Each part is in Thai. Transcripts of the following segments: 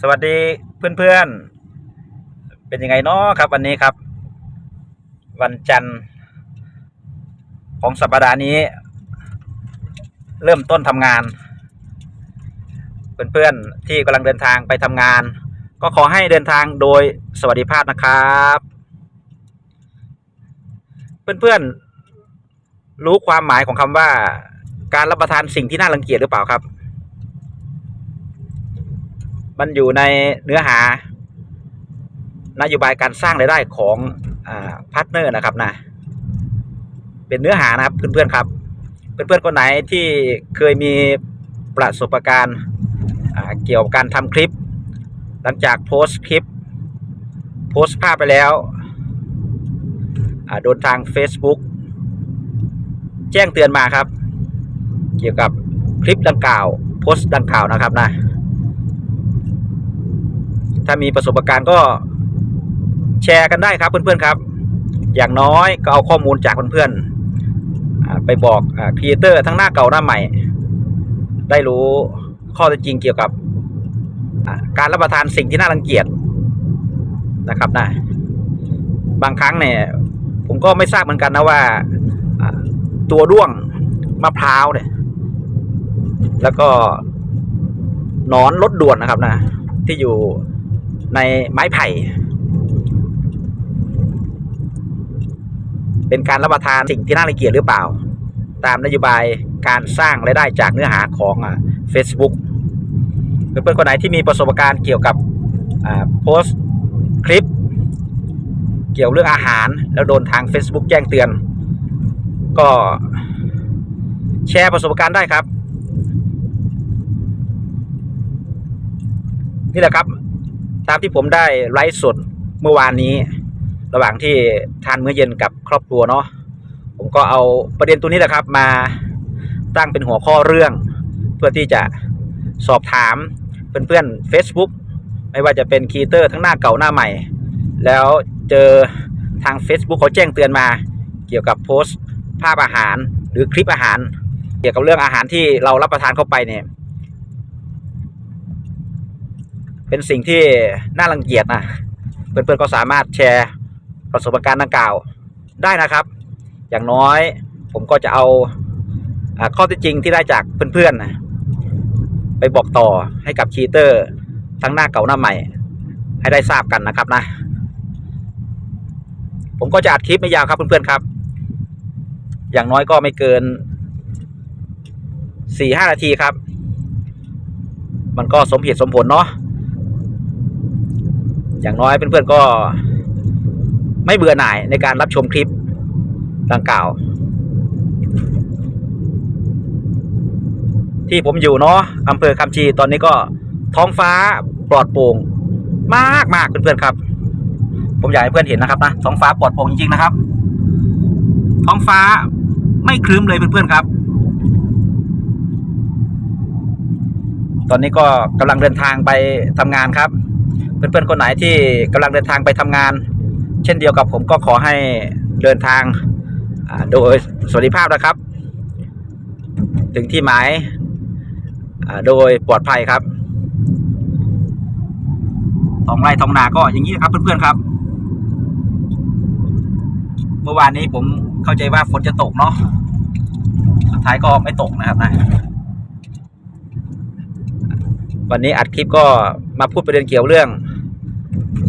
สวัสดีเพื่อนๆ เป็นยังไงเนาะครับ วันนี้ครับ วันจันทร์ ของสัปดาห์นี้ เริ่มต้นทำงาน เพื่อนๆ ที่กำลังเดินทางไปทำงาน ก็ขอให้เดินทางโดยสวัสดิภาพนะครับ เพื่อนๆ รู้ความหมายของคำว่า การรับประทานสิ่งที่น่ารังเกียจหรือเปล่าครับ มันอยู่ในเนื้อหานโยบายการสร้างรายได้ของอพาร์ทเนอร์นะครับนะเป็นเนื้อหานะครับเพื่อนๆครับ เพื่อนๆคนไหนที่เคยมีประสบการณ์เกี่ยวกับการทำคลิป หลังจากโพสต์คลิป โพสต์ภาพไปแล้วโดนทาง Facebook แจ้งเตือนมาครับ เกี่ยวกับคลิปดังกล่าว โพสต์ดังกล่าวนะครับนะ ถ้ามีประสบการณ์ก็แชร์กันได้ครับเพื่อนๆครับ อย่างน้อยก็เอาข้อมูลจากเพื่อนๆอ่าไปบอกครีเอเตอร์ทั้งหน้าเก่าหน้าใหม่ ได้รู้ข้อเท็จจริงเกี่ยวกับการรับประทานสิ่งที่น่ารังเกียจนะครับนะบางครั้งเนี่ยผมก็ไม่ทราบเหมือนกันนะว่าตัวด้วงมะพร้าวเนี่ย แล้วก็หนอนรถด่วนนะครับนะที่อยู่ ในไม้ไผ่ เป็นการรับประทานสิ่งที่น่ารังเกียจหรือเปล่า ตามนโยบายการสร้างรายได้จากเนื้อหาของอ่า Facebook เพื่อนๆคนไหนที่มีประสบการณ์เกี่ยวกับโพสต์คลิป เกี่ยวเรื่องอาหาร แล้วโดนทาง Facebook แจ้งเตือน ก็แชร์ประสบการณ์ได้ครับ นี่แหละครับ ตามที่ผมได้ไลฟ์สดเมื่อวานนี้ ระหว่างที่ทานมื้อเย็นกับครอบครัวเนาะผมก็เอาประเด็นตัวนี้แหละครับ มาตั้งเป็นหัวข้อเรื่อง เพื่อที่จะสอบถามเพื่อนๆ Facebook ไม่ว่าจะเป็นคีเตอร์ทั้งหน้าเก่าหน้าใหม่ แล้วเจอทาง Facebook เขาแจ้งเตือนมา เกี่ยวกับโพสต์ ภาพอาหารหรือคลิปอาหาร เกี่ยวกับเรื่องอาหารที่เรารับประทานเข้าไปเนี่ย เป็นสิ่งที่น่ารังเกียจนะเพื่อนๆก็สามารถแชร์ประสบการณ์ดังกล่าวได้นะครับ อย่างน้อยผมก็จะเอาข้อเที่จริงที่ได้จากเพื่อนๆ ไปบอกต่อให้กับคีเตอร์ทั้งหน้าเก่าหน้าใหม่ ให้ได้ทราบกันนะครับนะ ผมก็จะอัดคลิปไม่ยาวครับเพื่อนๆครับ อย่างน้อยก็ไม่เกินสี่ห้านาทีครับ มันก็สมเหตุสมผลเนาะ อย่างน้อยเพื่อนๆก็ไม่เบื่อหน่ายในการรับชมคลิปดังกล่าว ที่ผมอยู่เนาะอำเภอคำชีตอนนี้ก็ท้องฟ้าปลอดโปร่งมากมากเพื่อนๆครับ ผมอยากให้เพื่อนเห็นนะครับนะท้องฟ้าปลอดโปร่งจริงๆนะครับ ท้องฟ้าไม่ครึ้มเลยเพื่อนๆครับ ตอนนี้ก็กำลังเดินทางไปทำงานครับ เพื่อนๆคนไหนที่กำลังเดินทางไปทำงาน เช่นเดียวกับผมก็ขอให้เดินทางโดยสวัสดิภาพนะครับ ถึงที่หมายโดยปลอดภัยครับท้องไร่ท้องนาก็อย่างนี้นะครับเพื่อนๆครับ เมื่อวานนี้ผมเข้าใจว่าฝนจะตกเนาะสุดท้ายก็ไม่ตกนะครับนะวันนี้อัดคลิปก็มาพูดประเด็นเกี่ยวเรื่อง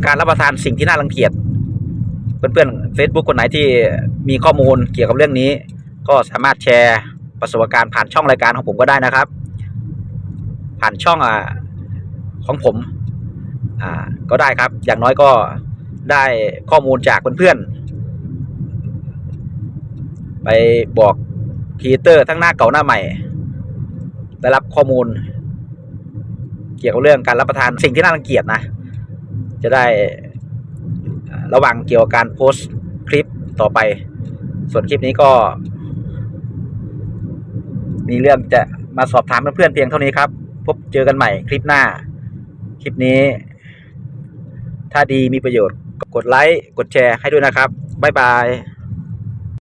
การรับประทานสิ่งที่น่ารังเกียจเพื่อนๆ Facebook คนไหนที่มีข้อมูลเกี่ยวกับเรื่องนี้ ก็สามารถแชร์ประสบการณ์ผ่านช่องรายการของผมก็ได้นะครับ ผ่านช่องอ่าของผมอ่าก็ได้ครับ อย่างน้อยก็ได้ข้อมูลจากเพื่อนๆ ไปบอกครีเอเตอร์ทั้งหน้าเก่าหน้าใหม่ ได้รับข้อมูล เกี่ยวกับเรื่องการรับประทานสิ่งที่น่ารังเกียจนะ จะได้ระวังเกี่ยวกับการโพสต์คลิปต่อไป ส่วนคลิปนี้ก็ มีเรื่องจะมาสอบถามเพื่อนๆเพียงเท่านี้ครับ พบเจอกันใหม่คลิปหน้า คลิปนี้ ถ้าดีมีประโยชน์กดไลค์กดแชร์ให้ด้วยนะครับ บ๊ายบาย